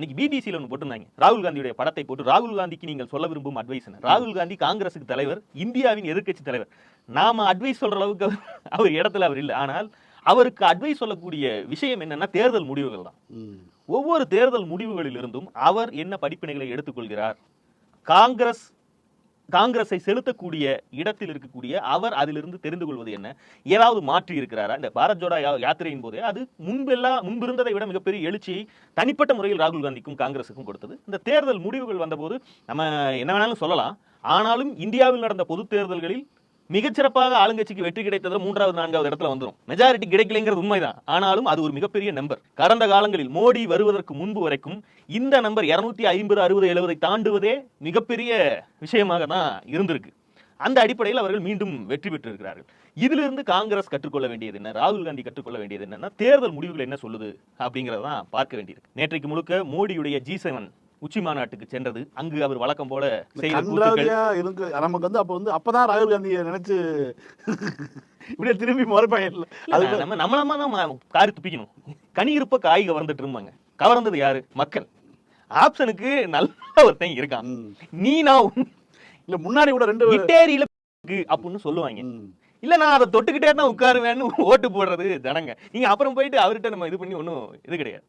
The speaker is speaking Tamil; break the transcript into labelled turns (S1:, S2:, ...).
S1: இன்னைக்கு பிபிசியில் ஒன்று போட்டிருந்தாங்க. ராகுல் காந்தியுடைய படத்தை போட்டு ராகுல் காந்திக்கு நீங்கள் சொல்ல விரும்பும் அட்வைஸ் ராகுல் காந்தி காங்கிரஸுக்கு தலைவர் இந்தியாவின் எதிர்க்கட்சி தலைவர். நாம அட்வைஸ் சொல்ற அளவுக்கு அவர் அவர் இடத்துல அவர் இல்லை. ஆனால் அவருக்கு அட்வைஸ் சொல்லக்கூடிய விஷயம் என்னன்னா தேர்தல் முடிவுகள் தான். ஒவ்வொரு தேர்தல் முடிவுகளிலிருந்தும் அவர் என்ன படிப்பினைகளை எடுத்துக்கொள்கிறார்? காங்கிரஸ் காங்கிரஸை செலுத்தக்கூடிய இடத்தில் இருக்கக்கூடிய அவர் அதிலிருந்து தெரிந்து கொள்வது என்ன? ஏதாவது மாற்றி இருக்கிறாரா? இந்த பாரத் ஜோடா யாத்திரையின் போதே அது முன்பெல்லாம் முன்பிருந்ததை விட மிகப்பெரிய எழுச்சியை தனிப்பட்ட முறையில் ராகுல் காந்திக்கும் காங்கிரஸுக்கும் கொடுத்தது. இந்த தேர்தல் முடிவுகள் வந்தபோது நம்ம என்ன வேணாலும் சொல்லலாம். ஆனாலும் இந்தியாவில் நடந்த பொது தேர்தல்களில் மிகச்சிறப்பாக ஆளுங்கட்சிக்கு வெற்றி கிடைத்தது மூன்றாவது நான்காவது இடத்துல வந்துடும் மெஜாரிட்டி கிடைக்கலைங்கிறது உண்மைதான். ஆனாலும் அது ஒரு மிகப்பெரிய நம்பர் கடந்த காலங்களில் மோடி வருவதற்கு முன்பு வரைக்கும் இந்த நம்பர் இருநூத்தி ஐம்பது அறுபது எழுபதை தாண்டுவதே மிகப்பெரிய விஷயமாக தான் இருந்திருக்கு. அந்த அடிப்படையில் அவர்கள் மீண்டும் வெற்றி பெற்றிருக்கிறார்கள். இதிலிருந்து காங்கிரஸ் கற்றுக்கொள்ள வேண்டியது என்ன? ராகுல் காந்தி கற்றுக்கொள்ள வேண்டியது என்னன்னா தேர்தல் முடிவுகள் என்ன சொல்லுது அப்படிங்கிறதான் பார்க்க வேண்டியிருக்கு நேற்றைக்கு முழுக்க மோடியுடைய ஜி செவன் உச்சி மாநாட்டுக்கு சென்றது. அங்கு அவர் வழக்கம் போல
S2: இருக்கு நமக்கு வந்து அப்ப வந்து அப்பதான் ராகுல் காந்தியை நினைச்சு இப்படியே திரும்பி மறுப்பாங்க அது
S1: நம்ம நம்மளமா தான் காரி துப்பிக்கணும். கனி இருப்ப காய் கவர்ந்துட்டு இருந்தாங்க கவர்ந்தது யாரு? மக்கள். ஆப்ஷனுக்கு நல்ல ஒருத்தன் இருக்கான். நீ நான்
S2: இல்ல முன்னாடி கூட ரெண்டு
S1: இட்டேரியில அப்படின்னு சொல்லுவாங்க. இல்ல நான் அதை தொட்டுக்கிட்டே தான் உட்காருவேன்னு ஓட்டு போடுறது ஜனங்க. நீங்க அப்புறம் போயிட்டு அவர்கிட்ட நம்ம இது பண்ணி ஒன்றும் இது கிடையாது.